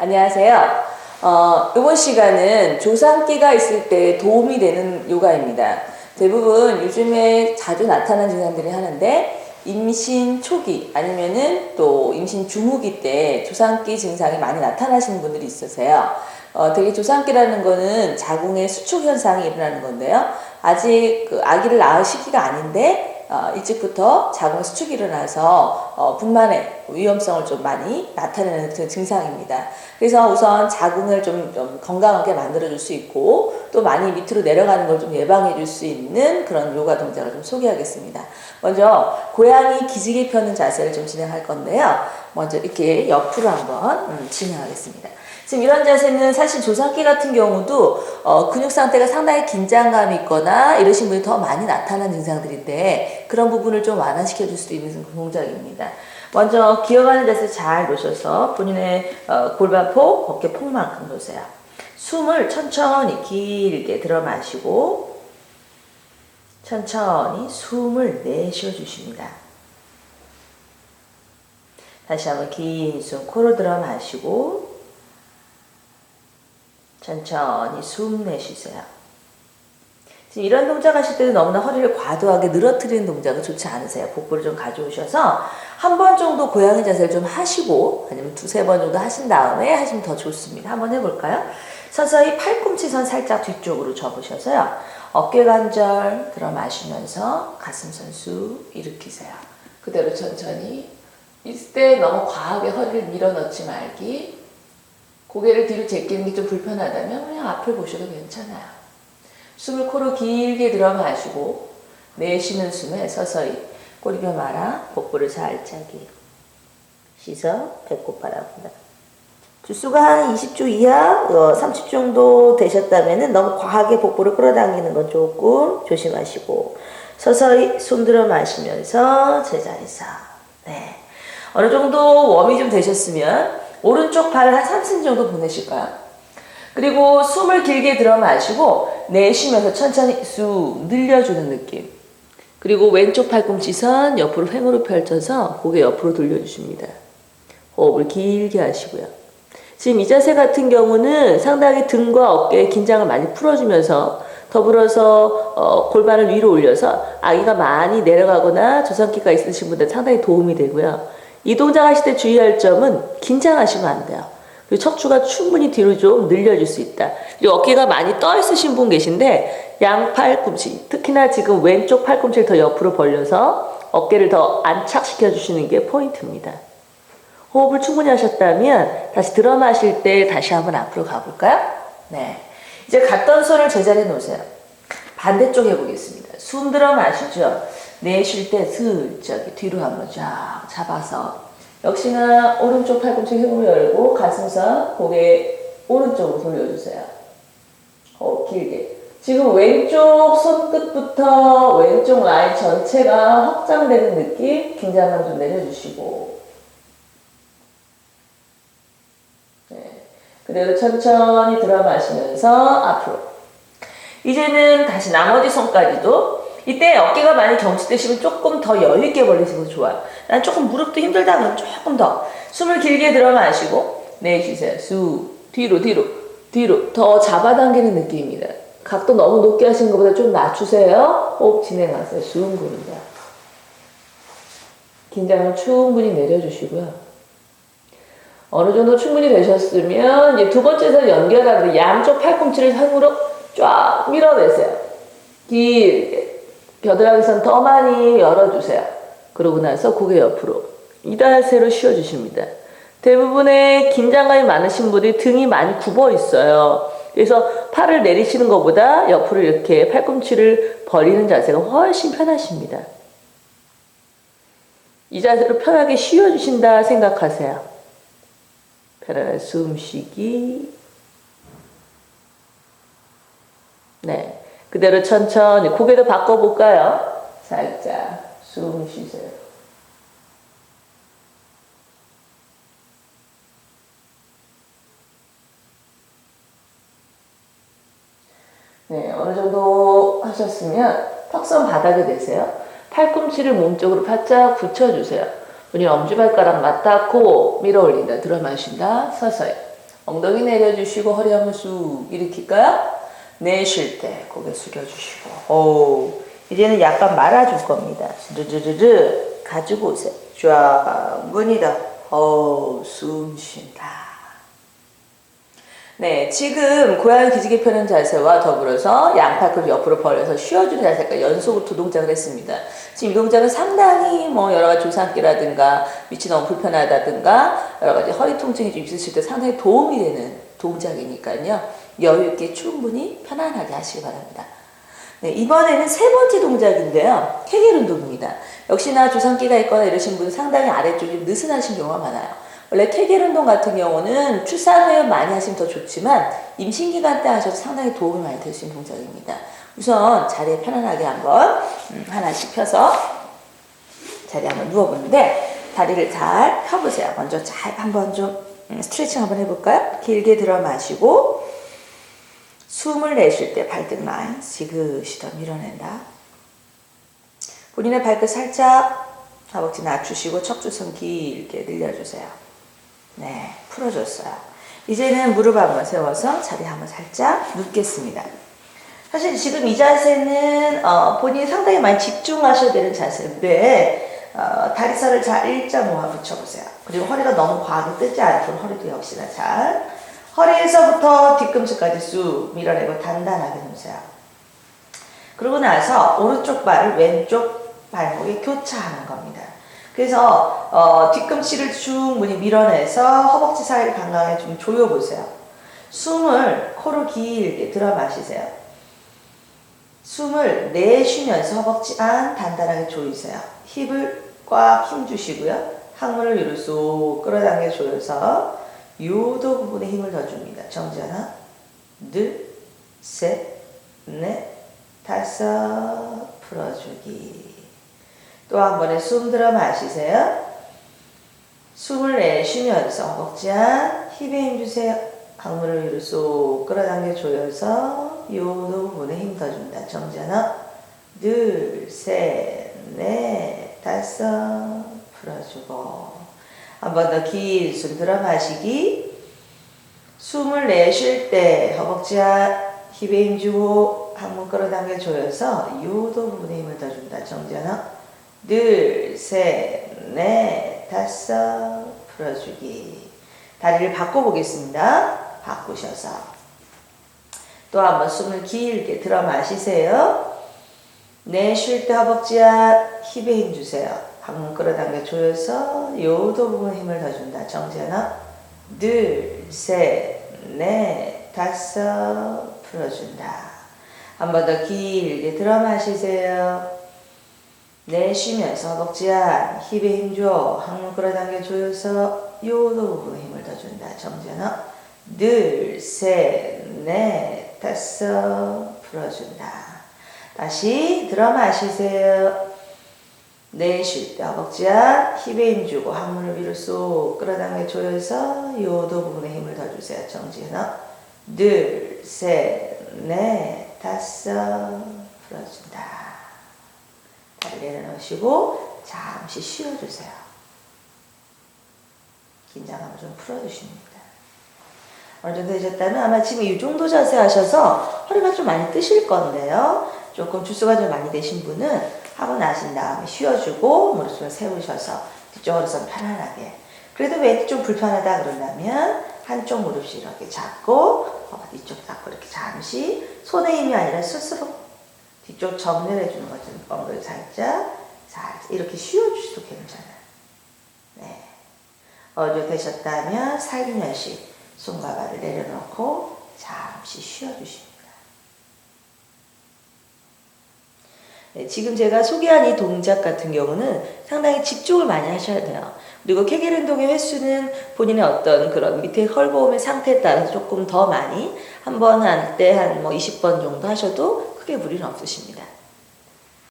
안녕하세요. 어, 이번 시간은 조상기가 있을 때 도움이 되는 요가입니다. 대부분 요즘에 자주 나타나는 증상들이 하는데 임신 초기 아니면은 또 임신 중후기 때 조상기 증상이 많이 나타나시는 분들이 있으세요. 어, 되게 조상기라는 거는 자궁의 수축 현상이 일어나는 건데요. 아직 그 아기를 낳을 시기가 아닌데 어, 일찍부터 자궁 수축이 일어나서 어, 분만의 위험성을 좀 많이 나타내는 그 증상입니다. 그래서 우선 자궁을 좀, 좀 건강하게 만들어줄 수 있고 또 많이 밑으로 내려가는 걸 좀 예방해줄 수 있는 그런 요가 동작을 좀 소개하겠습니다. 먼저 고양이 기지개 펴는 자세를 좀 진행할 건데요. 먼저 이렇게 옆으로 한번 음, 진행하겠습니다. 지금 이런 자세는 사실 조상기 같은 경우도 어, 근육 상태가 상당히 긴장감이 있거나 이러신 분이 더 많이 나타나는 증상들인데 그런 부분을 좀 완화시켜 줄수 있는 동작입니다. 먼저 기어가는 자세 잘 놓으셔서 본인의 어, 골반 폭, 어깨 폭만큼 놓으세요. 숨을 천천히 길게 들어 마시고 천천히 숨을 내쉬어 주십니다. 다시 한번 긴 숨 코로 들어 마시고 천천히 숨 내쉬세요. 이런 동작 하실 때는 너무나 허리를 과도하게 늘어뜨리는 동작은 좋지 않으세요. 복부를 좀 가져오셔서 한 번 정도 고양이 자세를 좀 하시고 아니면 두세 번 정도 하신 다음에 하시면 더 좋습니다. 한번 해볼까요? 서서히 팔꿈치선 살짝 뒤쪽으로 접으셔서요. 어깨 관절 들어 마시면서 가슴 선수 일으키세요. 그대로 천천히 있을 때 너무 과하게 허리를 밀어넣지 말기 고개를 뒤로 제끼는 게 좀 불편하다면 그냥 앞을 보셔도 괜찮아요. 숨을 코로 길게 들어 마시고 내쉬는 숨에 서서히 꼬리뼈 말아 복부를 살짝이 씻어 배꼽 바라본다. 주수가 한 20주 이하, 어, 30 정도 되셨다면 너무 과하게 복부를 끌어당기는 건 조금 조심하시고 서서히 숨 들어 마시면서 제자리에서 네. 어느 정도 웜이 좀 되셨으면 오른쪽 발을 한 3cm 정도 보내실까요? 그리고 숨을 길게 들어 마시고 내쉬면서 천천히 쑥 늘려주는 느낌. 그리고 왼쪽 팔꿈치 선 옆으로 횡으로 펼쳐서 고개 옆으로 돌려주십니다. 호흡을 길게 하시고요. 지금 이 자세 같은 경우는 상당히 등과 어깨의 긴장을 많이 풀어주면서 더불어서 어, 골반을 위로 올려서 아기가 많이 내려가거나 조상기가 있으신 분들 상당히 도움이 되고요. 이 동작 하실 때 주의할 점은 긴장하시면 안 돼요. 그리고 척추가 충분히 뒤로 좀 늘려줄 수 있다. 그리고 어깨가 많이 떠 있으신 분 계신데 양 팔꿈치, 특히나 지금 왼쪽 팔꿈치를 더 옆으로 벌려서 어깨를 더 안착시켜 주시는 게 포인트입니다. 호흡을 충분히 하셨다면 다시 마실 때 다시 한번 앞으로 가볼까요? 네. 이제 갔던 손을 제자리에 놓으세요. 반대쪽 해보겠습니다. 숨 들어 마시죠. 내쉴 때 슬쩍 뒤로 한번 쫙 잡아서 역시나 오른쪽 팔꿈치 힘으로 열고 가슴선 고개 오른쪽으로 돌려주세요. 호흡 길게. 지금 왼쪽 손끝부터 왼쪽 라인 전체가 확장되는 느낌 긴장감 좀 내려주시고 네. 그대로 천천히 들어 마시면서 앞으로 이제는 다시 나머지 손까지도 이때 어깨가 많이 경직되시면 조금 더 여유있게 벌리시면 좋아요. 난 조금 무릎도 힘들다 그러면 조금 더 숨을 길게 들어 마시고 내쉬세요. 쑥 뒤로 뒤로 뒤로 더 잡아당기는 느낌입니다. 각도 너무 높게 하시는 것보다 좀 낮추세요. 호흡 진행하세요. 숭구입니다. 긴장을 충분히 내려주시고요. 어느 정도 충분히 되셨으면 이제 두 번째에서 연결하는 양쪽 팔꿈치를 상으로 쫙 밀어내세요. 길게. 겨드랑이선 더 많이 열어주세요. 그러고 나서 고개 옆으로 이다세로 쉬어주십니다. 대부분의 긴장감이 많으신 분들이 등이 많이 굽어 있어요. 그래서 팔을 내리시는 것보다 옆으로 이렇게 팔꿈치를 벌리는 자세가 훨씬 편하십니다. 이 자세로 편하게 쉬어주신다 생각하세요. 편안한 숨쉬기. 네. 그대로 천천히 고개도 바꿔볼까요? 살짝 숨 쉬세요. 네, 어느 정도 하셨으면 턱선 바닥에 대세요. 팔꿈치를 몸쪽으로 바짝 붙여주세요. 본인 엄지발가락 맞닿고 밀어 올린다. 들어 마신다. 서서히. 엉덩이 내려주시고 허리 한번 쑥 일으킬까요? 내쉴 때 고개 숙여주시고 오 이제는 약간 말아줄 겁니다. 르르르르 가지고 오세요. 쫙 문이 더 오, 숨 쉰다. 네, 지금 고양이 기지개 펴는 자세와 더불어서 양팔을 옆으로 벌려서 쉬어주는 자세가 연속으로 두 동작을 했습니다. 지금 이 동작은 상당히 뭐 여러 가지 조상기라든가 위치 너무 불편하다든가 여러 가지 허리 통증이 좀 있으실 때 상당히 도움이 되는 동작이니까요. 여유 있게 충분히 편안하게 하시기 바랍니다. 네, 이번에는 세 번째 동작인데요. 케겔 운동입니다. 역시나 조상기가 있거나 이러신 분은 상당히 아래쪽이 느슨하신 경우가 많아요. 원래 케겔 운동 같은 경우는 출산 후에 많이 하시면 더 좋지만 임신 기간 때 하셔도 상당히 도움이 많이 될 수 있는 동작입니다. 우선 자리에 편안하게 한번 음, 하나씩 펴서 자리에 한번 누워보는데 다리를 잘 펴보세요. 먼저 잘 한번 좀 음, 스트레칭 한번 해볼까요? 길게 들어 마시고 숨을 내쉴 때 발등 라인 지그시 더 밀어낸다. 본인의 발끝 살짝 허벅지 낮추시고 척추선 길게 늘려주세요. 네, 풀어줬어요. 이제는 무릎 한번 세워서 자리 한번 살짝 눕겠습니다. 사실 지금 이 자세는 어, 본인이 상당히 많이 집중하셔야 되는 자세인데 어, 다리살을 잘 일자 모아 붙여보세요. 그리고 허리가 너무 과하게 뜨지 않도록 허리도 역시나 잘 허리에서부터 뒤꿈치까지 쑥 밀어내고 단단하게 놓으세요. 그러고 나서 오른쪽 발을 왼쪽 발목에 교차하는 겁니다. 그래서 어, 뒤꿈치를 충분히 밀어내서 허벅지 사이를 강하게 좀 조여보세요. 숨을 코로 길게 들어 마시세요. 숨을 내쉬면서 허벅지 안 단단하게 조이세요. 힙을 꽉 힘주시고요. 항문을 위로 쏙 끌어당겨 조여서 요도 부분에 힘을 더 줍니다. 정지 하나, 둘, 셋, 넷, 다섯, 풀어주기. 또 한 번에 숨 들어 마시세요. 숨을 내쉬면서 허벅지 안 힙에 힘 주세요. 항문을 위로 쏙 끌어당겨 조여서 요도 부분에 힘더 준다. 정지 하나, 둘, 셋, 넷, 다섯, 풀어주고. 한번 더 긴 숨 들어 마시기. 숨을 내쉴 때 허벅지 안 힙에 힘 주고 항문 끌어당겨 조여서 요도 부분에 힘을 더 준다. 정지 하나, 둘, 셋, 넷, 다섯, 풀어주기. 다리를 바꿔보겠습니다. 바꾸셔서. 또 한번 숨을 길게 들어 마시세요. 내쉴 때 허벅지 앞 힙에 힘 주세요. 항문 끌어당겨 조여서 요도 부분 힘을 더 준다. 정지 하나, 둘, 셋, 넷, 다섯, 풀어준다. 한 번 더 길게 들어 마시세요. 내쉬면서 허벅지 안 힙에 힘 줘. 항문 끌어당겨 조여서 요도 부분에 힘을 더 준다. 정지 하나, 둘, 셋, 넷, 다섯, 풀어준다. 다시 들어 마시세요. 내쉴 때 허벅지 안 힙에 힘 주고 항문을 위로 쏙 끌어당겨 조여서 요도 부분에 힘을 더 주세요. 정지 하나, 둘, 셋, 넷, 다섯, 풀어준다. 다리 내려놓으시고 잠시 쉬어주세요. 긴장감을 좀 풀어주십니다. 어느 정도 되셨다면 아마 지금 이 정도 자세 하셔서 허리가 좀 많이 뜨실 건데요. 조금 주수가 좀 많이 되신 분은 하고 나신 다음에 쉬어주고 무릎을 세우셔서 뒤쪽으로서 편안하게. 그래도 왼쪽 좀 불편하다 그런다면 한쪽 무릎씩 이렇게 잡고 어, 이쪽 잡고 이렇게 잠시 손의 힘이 아니라 스스로 뒤쪽 정렬해 주는 거죠. 엉덩이 살짝, 살짝 이렇게 쉬어주셔도 괜찮아요. 네. 어느 되셨다면 살며시 손과 발을 내려놓고 잠시 쉬어주십니다. 네, 지금 제가 소개한 이 동작 같은 경우는 상당히 집중을 많이 하셔야 돼요. 그리고 케겔 운동의 횟수는 본인의 어떤 그런 밑에 헐보험의 상태에 따라서 조금 더 많이 한 번 할 때 한 뭐 20번 정도 하셔도 크게 무리는 없으십니다.